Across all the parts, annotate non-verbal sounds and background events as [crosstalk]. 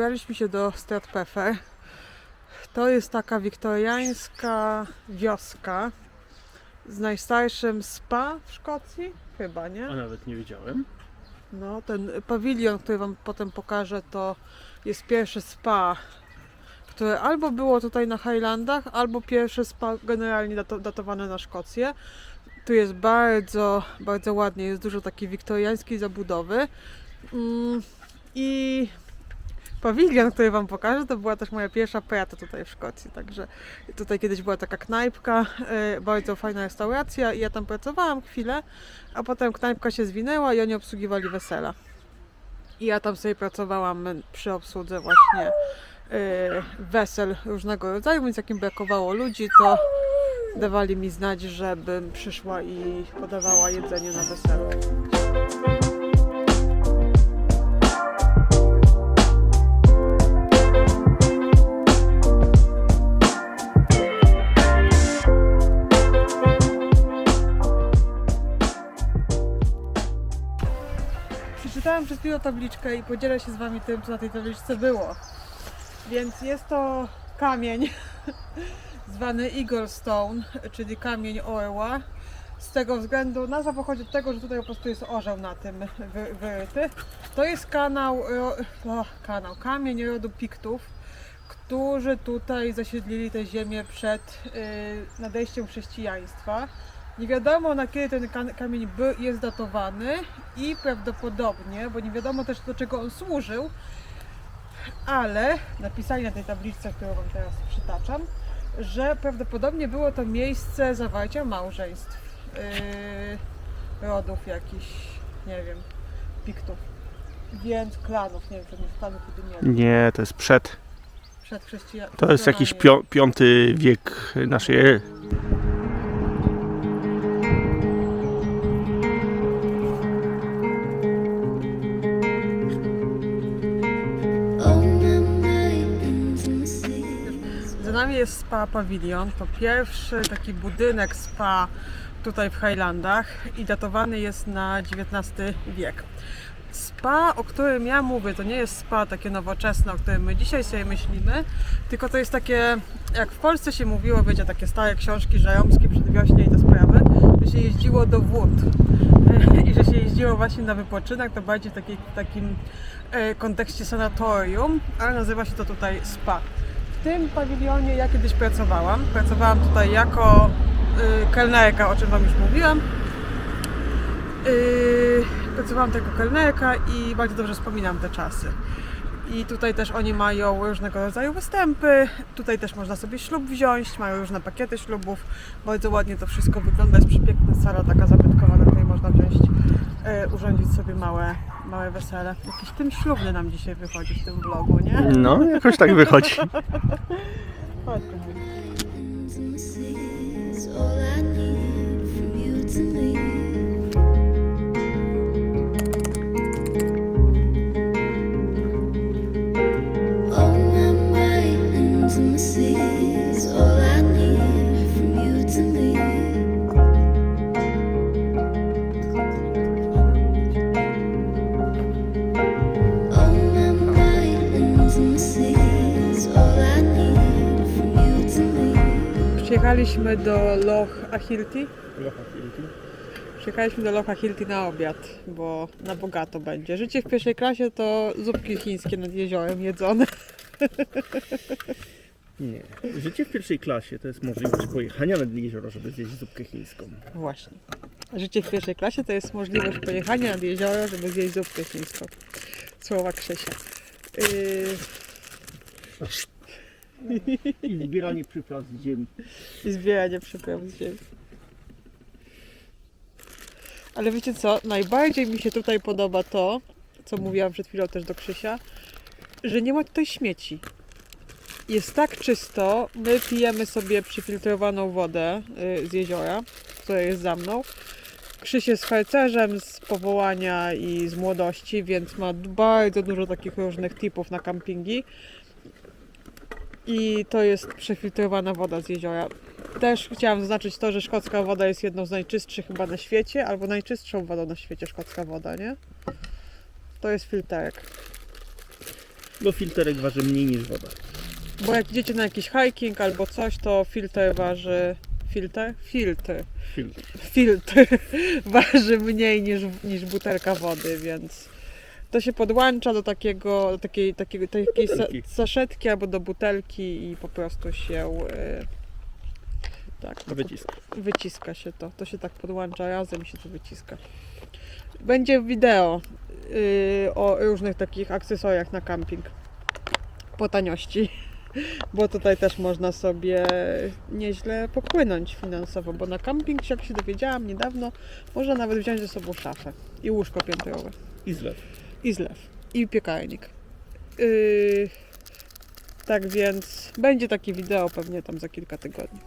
Wybraliśmy się do Stratpefer. To jest taka wiktoriańska wioska z najstarszym spa w Szkocji, chyba, nie? A nawet nie wiedziałem. No, ten pawilion, który Wam potem pokażę, to jest pierwsze spa, które albo było tutaj na Highlandach, albo pierwsze spa generalnie dato, datowane na Szkocję. Tu jest bardzo, bardzo ładnie, jest dużo takiej wiktoriańskiej zabudowy. Mm, I pawilion, który Wam pokażę, to była też moja pierwsza praca tutaj w Szkocji, także tutaj kiedyś była taka knajpka, e, bardzo fajna restauracja i ja tam pracowałam chwilę, a potem knajpka się zwinęła i oni obsługiwali wesela. I ja tam sobie pracowałam przy obsłudze właśnie e, wesel różnego rodzaju, więc jak im brakowało ludzi, to dawali mi znać, żebym przyszła i podawała jedzenie na weselu. Tabliczkę i podzielę się z Wami tym, co na tej tabliczce było. Więc jest to kamień [laughs] zwany Eagle Stone, czyli kamień orła. Z tego względu nazwa pochodzi od tego, że tutaj po prostu jest orzeł na tym wy- wyryty. To jest kanał, o, kanał, kamień rodu Piktów, którzy tutaj zasiedlili tę ziemię przed y, nadejściem chrześcijaństwa. Nie wiadomo na kiedy ten kamień by, jest datowany i prawdopodobnie, bo nie wiadomo też do czego on służył, ale napisali na tej tabliczce, którą Wam teraz przytaczam, że prawdopodobnie było to miejsce zawarcia małżeństw yy, rodów jakichś, nie wiem, piktów. Więc klanów, nie wiem, czy nie klanów wtedy nie Nie, to jest przed. przed chrześcijanami. To jest jakiś piąty wiek naszej ery. Jest spa pawilion. To pierwszy taki budynek spa tutaj w Highlandach i datowany jest na XIX wiek. Spa, o którym ja mówię, to nie jest spa takie nowoczesne, o którym my dzisiaj sobie myślimy, tylko to jest takie, jak w Polsce się mówiło, wiecie, takie stare książki żeromskie, przedwiośnie i te sprawy, że się jeździło do wód [laughs] i że się jeździło właśnie na wypoczynek, to bardziej w takiej, w takim e, kontekście sanatorium, ale nazywa się to tutaj spa. W tym pawilionie ja kiedyś pracowałam. Pracowałam tutaj jako y, kelnerka, o czym Wam już mówiłam. Y, pracowałam jako kelnerka i bardzo dobrze wspominam te czasy. I tutaj też oni mają różnego rodzaju występy. Tutaj też można sobie ślub wziąć, mają różne pakiety ślubów. Bardzo ładnie to wszystko wygląda. Jest przepiękna sala taka zabytkowa, na której można wziąć, e, urządzić sobie małe, małe wesele. Jakiś tym ślubny nam dzisiaj wychodzi w tym vlogu, nie? No, jakoś tak wychodzi. [laughs] Chodź, kochani. Do Loch Achilti. Przyjechaliśmy do Loch Achilti na obiad, bo na bogato będzie. Życie w pierwszej klasie to zupki chińskie nad jeziorem jedzone. [laughs] Nie. Życie w pierwszej klasie to jest możliwość pojechania nad jezioro, żeby zjeść zupkę chińską. Właśnie. Życie w pierwszej klasie to jest możliwość pojechania nad jezioro, żeby zjeść zupkę chińską. Słowa Krzysia. Yy, I zbieranie przypraw z ziemi. I zbieranie przypraw z ziemi. Ale wiecie co? Najbardziej mi się tutaj podoba to, co mówiłam przed chwilą też do Krzysia, że nie ma tutaj śmieci. Jest tak czysto. My pijemy sobie przyfiltrowaną wodę y, z jeziora, które jest za mną. Krzyś jest harcerzem z powołania i z młodości, więc ma bardzo dużo takich różnych typów na kampingi. I to jest przefiltrowana woda z jeziora. Też chciałam zaznaczyć to, że szkocka woda jest jedną z najczystszych chyba na świecie, albo najczystszą wodą na świecie szkocka woda, nie? To jest filterek. Bo filterek waży mniej niż woda. Bo jak idziecie na jakiś hiking albo coś, to filtr waży... Filtr? Filtr. Filtr. Filtr [laughs] waży mniej niż, niż butelka wody, więc to się podłącza do takiego, do takiej, takiego, takiej sa, saszetki albo do butelki i po prostu się e, tak, to Wycisk. wyciska się to. To się tak podłącza razem i się to wyciska. Będzie wideo yy, o różnych takich akcesoriach na camping po taniości. [laughs] Bo tutaj też można sobie nieźle popłynąć finansowo, bo na camping, jak się dowiedziałam niedawno, można nawet wziąć ze sobą szafę i łóżko piętrowe, I zlew. I zlew, i piekarnik. Yy, tak więc będzie takie wideo pewnie tam za kilka tygodni.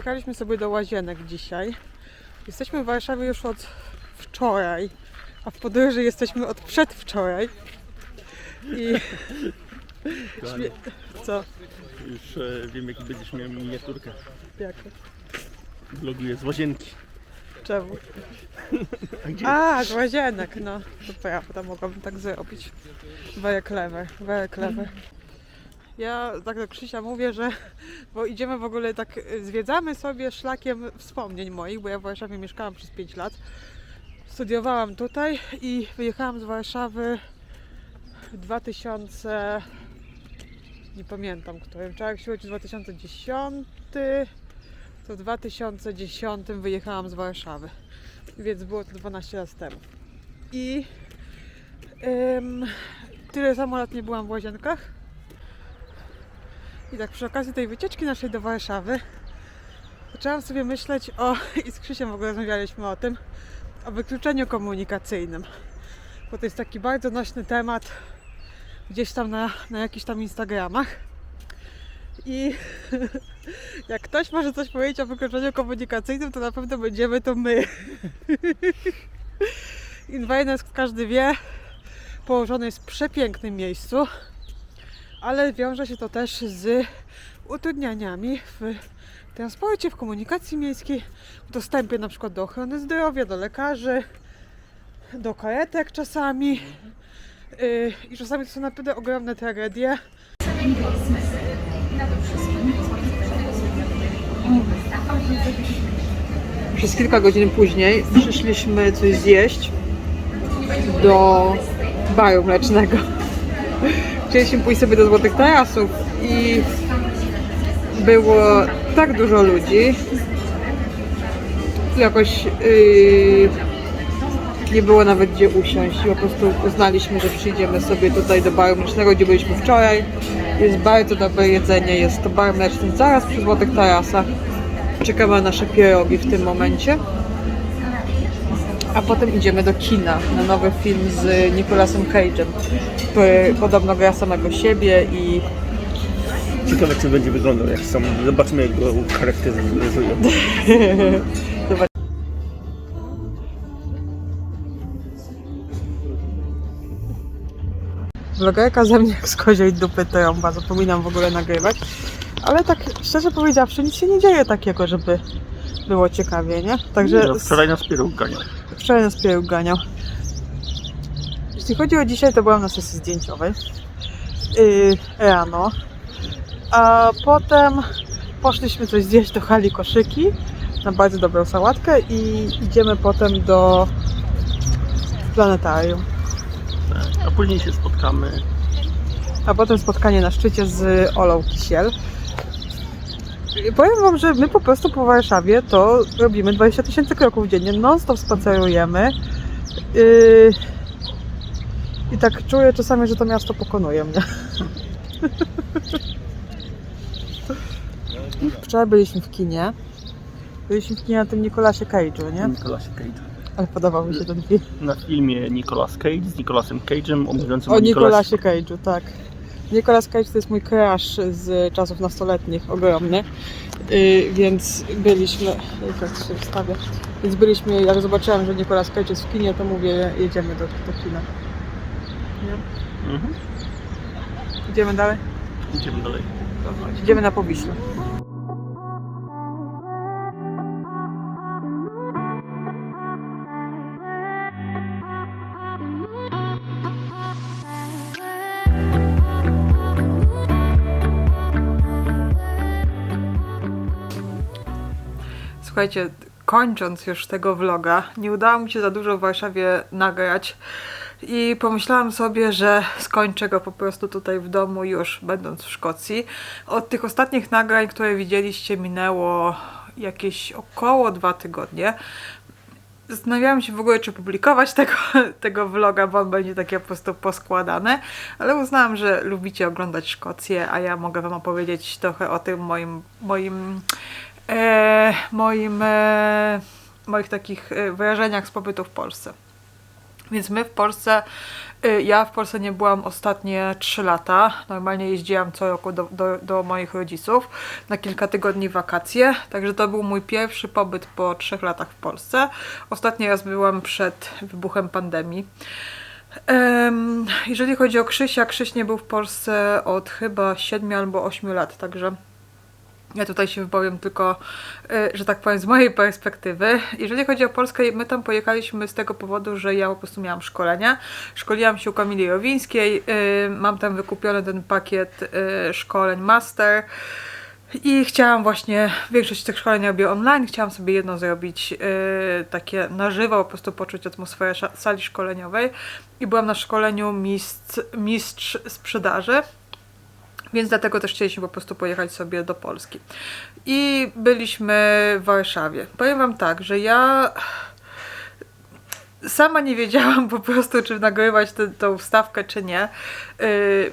Przyjechaliśmy sobie do łazienek dzisiaj. Jesteśmy w Warszawie już od wczoraj, a w podróży jesteśmy od przedwczoraj. I Śmie- co? Już e, wiem jaki będziesz miał miniaturkę. Jak? Vloguję z łazienki. Czemu? [laughs] A gdzie? A, z łazienek, no. To prawda, mogłabym tak zrobić. Very clever, very clever. Ja tak do Krzysia mówię, że [laughs] bo idziemy w ogóle tak, y, zwiedzamy sobie szlakiem wspomnień moich, bo ja w Warszawie mieszkałam przez 5 lat. Studiowałam tutaj i wyjechałam z Warszawy w 2000, nie pamiętam którym, czy jak się chodzi 2010, to w 2010 wyjechałam z Warszawy więc było to 12 lat temu. I ym, tyle samo lat nie byłam w łazienkach. I tak przy okazji tej wycieczki naszej do Warszawy zaczęłam sobie myśleć o, [laughs] i z Krzysiem w ogóle rozmawialiśmy o tym, o wykluczeniu komunikacyjnym. Bo to jest taki bardzo nośny temat gdzieś tam na, na jakichś tam Instagramach. I [laughs] jak ktoś może coś powiedzieć o wykluczeniu komunikacyjnym, to na pewno będziemy to my. [laughs] Inwajnes, każdy wie, położony jest w przepięknym miejscu, ale wiąże się to też z utrudnianiami w transporcie, w komunikacji miejskiej, w dostępie na przykład do ochrony zdrowia, do lekarzy, do karetek czasami. Yy, I czasami to są naprawdę ogromne tragedie. Przez kilka godzin później przyszliśmy coś zjeść do baru mlecznego. Chcieliśmy pójść sobie do Złotych Tarasów i było tak dużo ludzi. Jakoś yy, nie było nawet gdzie usiąść po prostu uznaliśmy, że przyjdziemy sobie tutaj do baru mlecznego, gdzie byliśmy wczoraj. Jest bardzo dobre jedzenie, jest to bar mleczny zaraz przy Złotych Tarasach. Czekamy na nasze pierogi w tym momencie. A potem idziemy do kina na nowy film z Nicolasem Cage'em, podobno gra samego siebie i Ciekawe czy będzie wyglądał jak sam. Zobaczmy jak go charakteryzuje. vlogerka ze mnie jak z koziej dupy trąba, zapominam w ogóle nagrywać. Ale tak szczerze powiedziawszy, nic się nie dzieje takiego, żeby było ciekawie, nie? Także No, wczoraj nas pieróg ganiał. wczoraj nas pieróg ganiał. Jeśli chodzi o dzisiaj, to byłam na sesji zdjęciowej yy, rano, a potem poszliśmy coś zjeść do hali koszyki na bardzo dobrą sałatkę i idziemy potem do planetarium. Tak. A później się spotkamy a potem spotkanie na szczycie z Olą Kisiel. Powiem Wam, że my po prostu po Warszawie to robimy 20 tysięcy kroków dziennie, non-stop spacerujemy. Yy... I tak czuję czasami, że to miasto pokonuje mnie. [laughs] Wczoraj byliśmy w kinie. Byliśmy w kinie na tym Nikolasie Cage'u, nie? Nicolas Cage. Ale podobał mi się ten film. Na filmie Nicolas Cage z Nicolasem Cage'em mówiącym O o Nikolasie Cage'u, tak. Nicolas Cage to jest mój crush z czasów nastoletnich, ogromny. Yy, więc byliśmy, jak się wstawia, więc byliśmy, jak zobaczyłam, że Nicolas Cage jest w kinie, to mówię, jedziemy do, do kina. Nie? Mhm. Idziemy dalej? Idziemy dalej. Idziemy na Powiśle. Słuchajcie, kończąc już tego vloga, nie udało mi się za dużo w Warszawie nagrać i pomyślałam sobie, że skończę go po prostu tutaj w domu już będąc w Szkocji. Od tych ostatnich nagrań, które widzieliście, minęło jakieś około dwa tygodnie. Zastanawiałam się w ogóle, czy publikować [laughs] tego, tego vloga, bo on będzie taki po prostu poskładany, ale uznałam, że lubicie oglądać Szkocję, a ja mogę Wam opowiedzieć trochę o tym moim, moim, moim, e, moich takich e, wrażeniach z pobytu w Polsce. Więc my w Polsce, ja w Polsce nie byłam ostatnie 3 lata. Normalnie jeździłam co roku do, do, do moich rodziców na kilka tygodni wakacje. Także to był mój pierwszy pobyt po 3 latach w Polsce. Ostatni raz byłam przed wybuchem pandemii. Em, jeżeli chodzi o Krzysia, Krzyś nie był w Polsce od chyba 7 albo 8 lat, także ja tutaj się wypowiem tylko, y, że tak powiem, z mojej perspektywy. Jeżeli chodzi o Polskę, my tam pojechaliśmy z tego powodu, że ja po prostu miałam szkolenia. Szkoliłam się u Kamili Jowińskiej, y, mam tam wykupiony ten pakiet y, szkoleń master. I chciałam właśnie, większość tych szkoleń robię online, chciałam sobie jedno zrobić takie na żywo, po prostu poczuć atmosferę sali szkoleniowej. I byłam na szkoleniu mistrz, mistrz sprzedaży. Więc dlatego też chcieliśmy po prostu pojechać sobie do Polski. I byliśmy w Warszawie. Powiem Wam tak, że ja sama nie wiedziałam po prostu, czy nagrywać tę tą wstawkę, czy nie.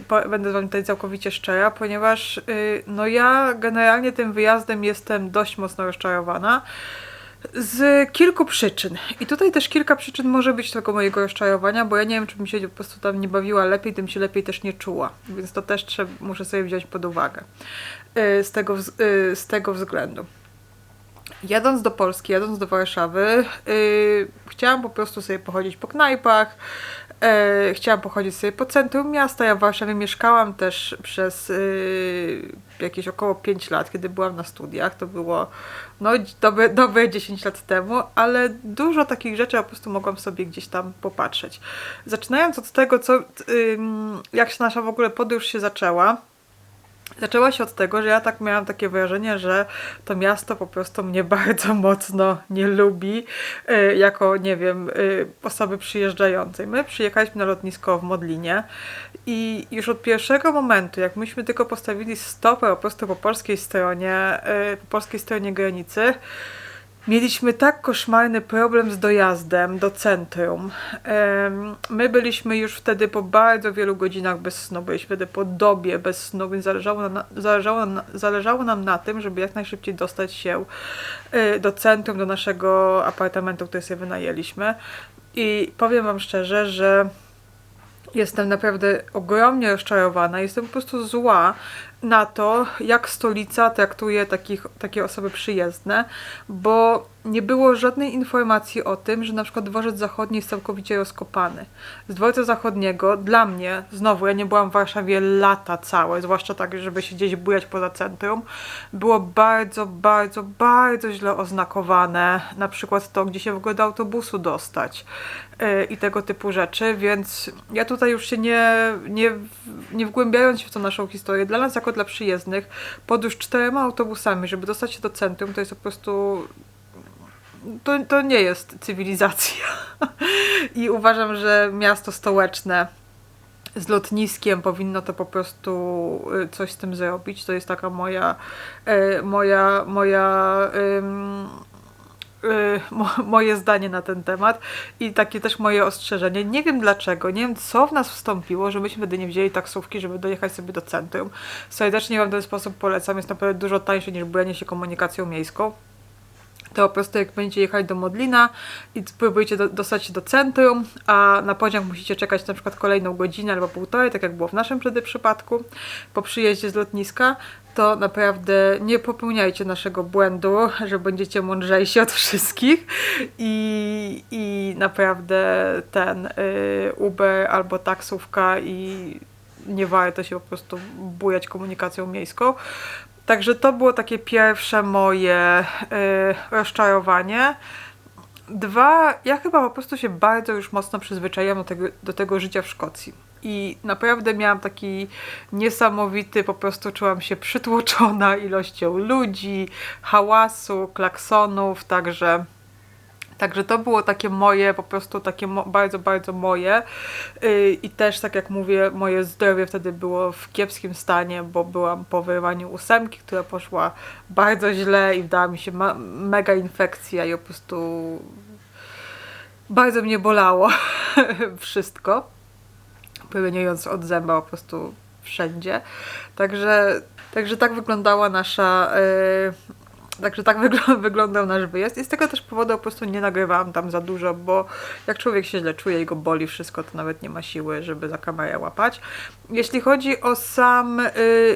Po, będę z Wami tutaj całkowicie szczera, ponieważ yy, no ja generalnie tym wyjazdem jestem dość mocno rozczarowana. Z kilku przyczyn. I tutaj też kilka przyczyn może być tego mojego rozczarowania, bo ja nie wiem, czy bym się po prostu tam nie bawiła lepiej, tym się lepiej też nie czuła. Więc to też trzeba, muszę sobie wziąć pod uwagę. Yy, z, tego, yy, z tego względu. Jadąc do Polski, jadąc do Warszawy, yy, chciałam po prostu sobie pochodzić po knajpach, yy, chciałam pochodzić sobie po centrum miasta. Ja w Warszawie mieszkałam też przez yy, jakieś około 5 lat, kiedy byłam na studiach. To było no, dobre, dobre 10 lat temu, ale dużo takich rzeczy po prostu mogłam sobie gdzieś tam popatrzeć. Zaczynając od tego, co, jak się nasza w ogóle podróż się zaczęła. Zaczęła się od tego, że ja tak miałam takie wrażenie, że to miasto po prostu mnie [laughs] bardzo mocno nie lubi, y, jako, nie wiem, y, osoby przyjeżdżającej. My przyjechaliśmy na lotnisko w Modlinie i już od pierwszego momentu, jak myśmy tylko postawili stopę po prostu po polskiej stronie, y, po polskiej stronie granicy, Mieliśmy tak koszmarny problem z dojazdem do centrum. My byliśmy już wtedy po bardzo wielu godzinach bez snu, byliśmy wtedy po dobie bez snu, więc zależało, na, zależało, zależało nam na tym, żeby jak najszybciej dostać się y, do centrum, do naszego apartamentu, który sobie wynajęliśmy. I powiem Wam szczerze, że Jestem naprawdę ogromnie rozczarowana. Jestem po prostu zła na to, jak stolica traktuje takich, takie osoby przyjezdne, bo nie było żadnej informacji o tym, że na przykład dworzec zachodni jest całkowicie rozkopany. Z dworca zachodniego, dla mnie, znowu, ja nie byłam w Warszawie lata całe, zwłaszcza tak, żeby się gdzieś bujać poza centrum, było bardzo, bardzo, bardzo źle oznakowane. Na przykład to, gdzie się w ogóle do autobusu dostać yy, i tego typu rzeczy, więc ja tutaj już się nie, nie, nie wgłębiając się w tą naszą historię, dla nas jako dla przyjezdnych, podróż czterema autobusami, żeby dostać się do centrum, to jest po prostu to, to nie jest cywilizacja. [laughs] I uważam, że miasto stołeczne z lotniskiem powinno to po prostu y, coś z tym zrobić. To jest taka moja, y, moja, moja moje zdanie na ten temat i takie też moje ostrzeżenie. Nie wiem dlaczego, nie wiem co w nas wstąpiło, że myśmy wtedy nie wzięli taksówki, żeby dojechać sobie do centrum. Serdecznie Wam w ten sposób polecam, jest naprawdę dużo tańsze niż bujanie się komunikacją miejską to po prostu jak będziecie jechać do Modlina i próbujecie do, dostać się do centrum, a na pociąg musicie czekać na przykład kolejną godzinę albo półtorej, tak jak było w naszym wtedy przypadku, po przyjeździe z lotniska, to naprawdę nie popełniajcie naszego błędu, że będziecie mądrzejsi od wszystkich i, i naprawdę ten y, Uber albo taksówka i nie warto się po prostu bujać komunikacją miejską. Także to było takie pierwsze moje y, rozczarowanie. Dwa, ja chyba po prostu się bardzo już mocno przyzwyczaiłam do tego, do tego życia w Szkocji. I naprawdę miałam taki niesamowity, po prostu czułam się przytłoczona ilością ludzi, hałasu, klaksonów, także. Także to było takie moje, po prostu takie bardzo, bardzo moje. Yy, I też, tak jak mówię, moje zdrowie wtedy było w kiepskim stanie, bo byłam po wyrwaniu ósemki, która poszła bardzo źle i wdała mi się mega infekcja i po prostu bardzo mnie bolało [laughs] wszystko, promieniując od zęba po prostu wszędzie. Także, także tak wyglądała nasza. Także tak wygl- [laughs] wyglądał nasz wyjazd i z tego też powodu po prostu nie nagrywałam tam za dużo, bo jak człowiek się źle czuje i go boli wszystko, to nawet nie ma siły, żeby za kamerę łapać. Jeśli chodzi o sam y,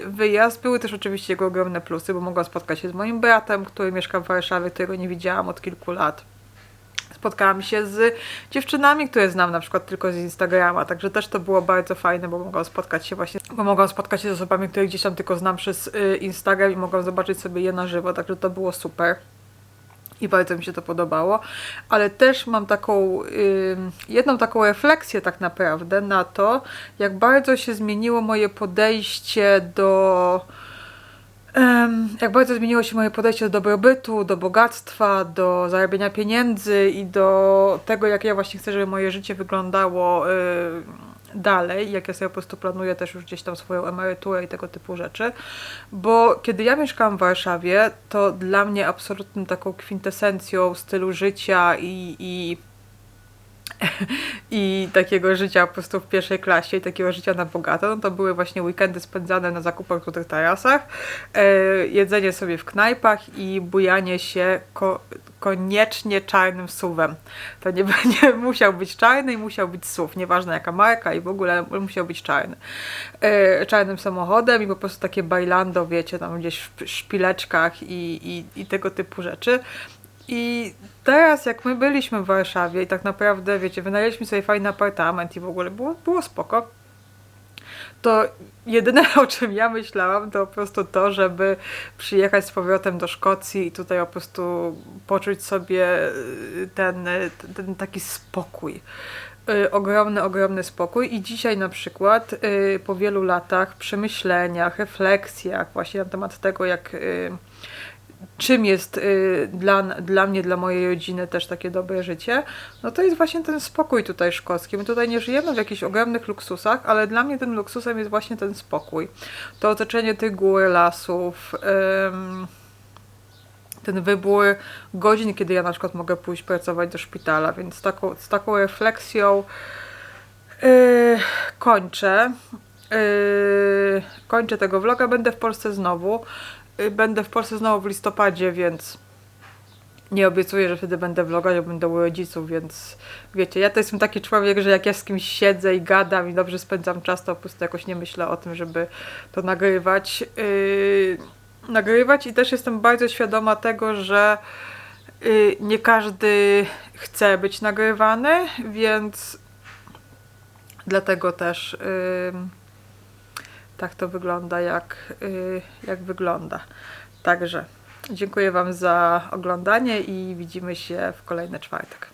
wyjazd, były też oczywiście jego ogromne plusy, bo mogłam spotkać się z moim bratem, który mieszka w Warszawie, którego nie widziałam od kilku lat. Spotkałam się z dziewczynami, które znam na przykład tylko z Instagrama, także też to było bardzo fajne, bo mogłam spotkać się właśnie, bo mogłam spotkać się z osobami, które gdzieś tam tylko znam przez y, Instagram i mogłam zobaczyć sobie je na żywo, także to było super. I bardzo mi się to podobało, ale też mam taką, y, jedną taką refleksję tak naprawdę na to, jak bardzo się zmieniło moje podejście do, jak bardzo zmieniło się moje podejście do dobrobytu, do bogactwa, do zarabiania pieniędzy i do tego, jak ja właśnie chcę, żeby moje życie wyglądało dalej, jak ja sobie po prostu planuję też już gdzieś tam swoją emeryturę i tego typu rzeczy. Bo kiedy ja mieszkałam w Warszawie, to dla mnie absolutną taką kwintesencją stylu życia i, i [laughs] i takiego życia po prostu w pierwszej klasie i takiego życia na bogato, no to były właśnie weekendy spędzane na zakupach w tych tarasach, e, jedzenie sobie w knajpach i bujanie się ko- koniecznie czarnym suwem. To nie, [laughs] nie musiał być czarny i musiał być suw, nieważne jaka marka i w ogóle musiał być czarny. E, czarnym samochodem i po prostu takie bailando, wiecie, tam gdzieś w szpileczkach i, i, i tego typu rzeczy. I teraz, jak my byliśmy w Warszawie i tak naprawdę, wiecie, wynajęliśmy sobie fajny apartament i w ogóle było, było spoko, to jedyne [laughs] o czym ja myślałam, to po prostu to, żeby przyjechać z powrotem do Szkocji i tutaj po prostu poczuć sobie y, ten, y, ten taki spokój. Y, Ogromny, ogromny spokój. I dzisiaj na przykład, po wielu latach przemyśleniach, refleksjach właśnie na temat tego, jak czym jest y, dla, dla mnie, dla mojej rodziny też takie dobre życie, no to jest właśnie ten spokój tutaj szkocki. My tutaj nie żyjemy w jakichś ogromnych luksusach, ale dla mnie tym luksusem jest właśnie ten spokój. To otoczenie tych gór, lasów, ten wybór godzin, kiedy ja na przykład mogę pójść pracować do szpitala, więc z taką, z taką refleksją yy, kończę. Yy, kończę tego vloga, będę w Polsce znowu. Yy, będę w Polsce znowu w listopadzie, więc nie obiecuję, że wtedy będę vlogać, bo będę u rodziców, więc wiecie, ja to jestem taki człowiek, że jak ja z kimś siedzę i gadam i dobrze spędzam czas, to po prostu jakoś nie myślę o tym, żeby to nagrywać. Yy, nagrywać i też jestem bardzo świadoma tego, że yy, nie każdy chce być nagrywany, więc dlatego też yy, tak to wygląda, jak, yy, jak wygląda. Także dziękuję Wam za oglądanie i widzimy się w kolejny czwartek.